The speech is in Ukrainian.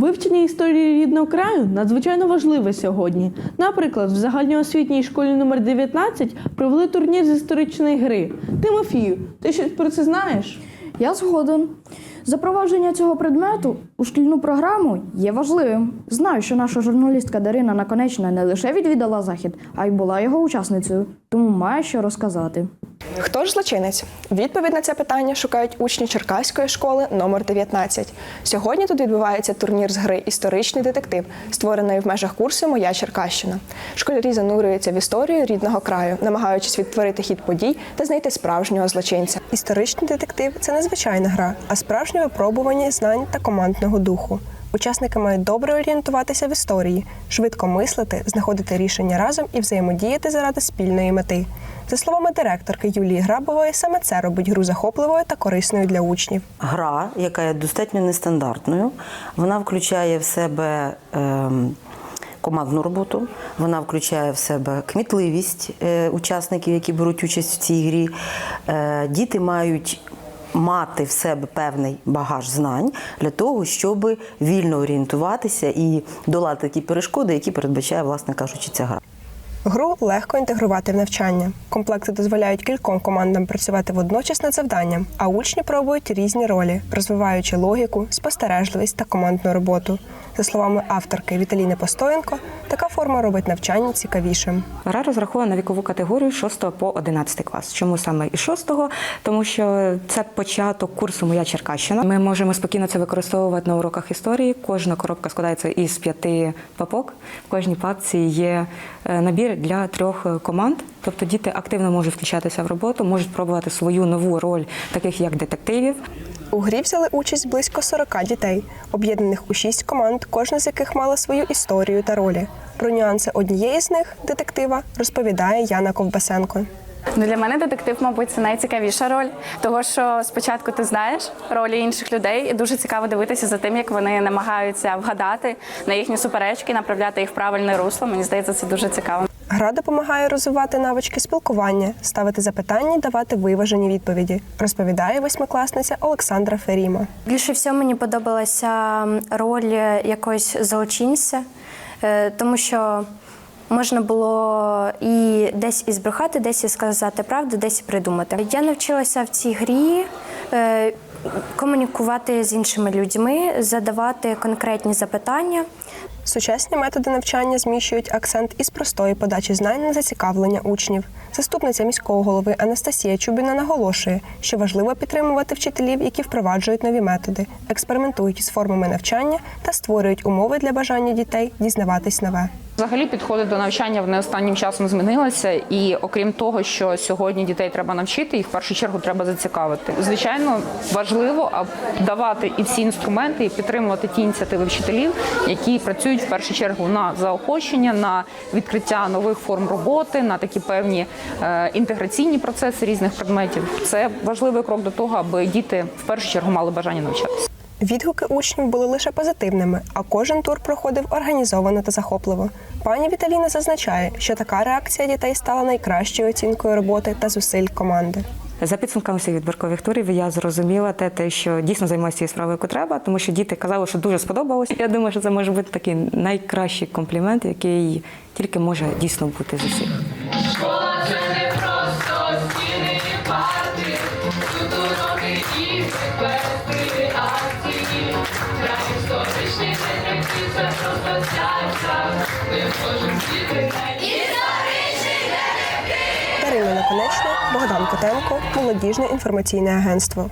Вивчення історії рідного краю надзвичайно важливе сьогодні. Наприклад, в загальноосвітній школі номер 19 провели турнір з історичної гри. Тимофію, ти щось про це знаєш? Я згоден. Запровадження цього предмету у шкільну програму є важливим. Знаю, що наша журналістка Дарина Наконечна не лише відвідала захід, а й була його учасницею, тому має що розказати. Хто ж злочинець? Відповідь на це питання шукають учні Черкаської школи номер 19. Сьогодні тут відбувається турнір з гри Історичний детектив, створеної в межах курсу Моя Черкащина. Школярі занурюються в історію рідного краю, намагаючись відтворити хід подій та знайти справжнього злочинця. Історичний детектив це незвичайна гра, а справжнє випробування знань та командного духу. Учасники мають добре орієнтуватися в історії, швидко мислити, знаходити рішення разом і взаємодіяти заради спільної мети. За словами директорки Юлії Грабової, саме це робить гру захопливою та корисною для учнів. гра, яка є достатньо нестандартною. Вона включає в себе ем, командну роботу, вона включає в себе кмітливість е, учасників, які беруть участь в цій грі. Е, діти мають мати в себе певний багаж знань для того, щоб вільно орієнтуватися і долати ті перешкоди, які передбачає, власне кажучи, ця гра. Гру легко інтегрувати в навчання. Комплекти дозволяють кільком командам працювати водночас над завданням, а учні пробують різні ролі, розвиваючи логіку, спостережливість та командну роботу. За словами авторки Віталіни Постоєнко, така форма робить навчання цікавішим. Гра розрахована на вікову категорію 6 по 11 клас. Чому саме із 6? Тому що це початок курсу Моя Черкащина. Ми можемо спокійно це використовувати на уроках історії. Кожна коробка складається із п'яти папок. В кожній папці є е, для трьох е, команд. Тобто діти активно можуть включатися в роботу, можуть пробувати свою нову роль, таких як детективів. У грі взяли участь близько 40 дітей, об'єднаних у шість команд, кожна з яких мала свою історію та ролі. Про нюанси однієї з них детектива розповідає Яна Ковбасенко. Ну, для мене детектив, мабуть, це найцікавіша роль, того що спочатку ти знаєш ролі інших людей, і дуже цікаво дивитися за тим, як вони намагаються вгадати на їхні суперечки, направляти їх в правильне русло. Мені здається, це дуже цікаво. Гра допомагає розвивати навички спілкування, ставити запитання, давати виважені відповіді, розповідає восьмикласниця Олександра Феріма. Більше всього мені подобалася роль якогось злочинця, е, тому що можна було і десь і збрехати, десь і сказати правду, десь і придумати. Я навчилася в цій грі е, комунікувати з іншими людьми, задавати конкретні запитання. Сучасні методи навчання зміщують акцент із простої подачі знань на зацікавлення учнів. Заступниця міського голови Анастасія Чубіна наголошує, що важливо підтримувати вчителів, які впроваджують нові методи, експериментують із формами навчання та створюють умови для бажання дітей дізнаватись нове. Взагалі підходи до навчання вони останнім часом змінилися, і окрім того, що сьогодні дітей треба навчити, їх в першу чергу треба зацікавити. Звичайно, важливо давати і всі інструменти, і підтримувати ті ініціативи вчителів, які працюють в першу чергу на заохочення, на відкриття нових форм роботи, на такі певні е, інтеграційні процеси різних предметів. Це важливий крок до того, аби діти в першу чергу мали бажання навчатися. Відгуки учнів були лише позитивними, а кожен тур проходив організовано та захопливо. Пані Віталіна зазначає, що така реакція дітей стала найкращою оцінкою роботи та зусиль команди. За підсумками всіх відбіркових турів я зрозуміла те, те, що дійсно займаюся цією справою, яку треба, тому що діти казали, що дуже сподобалось. Я думаю, що це може бути такий найкращий комплімент, який тільки може дійсно бути з усіх. Школа це не просто стіни і парти, тут уроки і перспективи Дарина Наконечна, Богдан Котенко, молодіжне інформаційне агентство.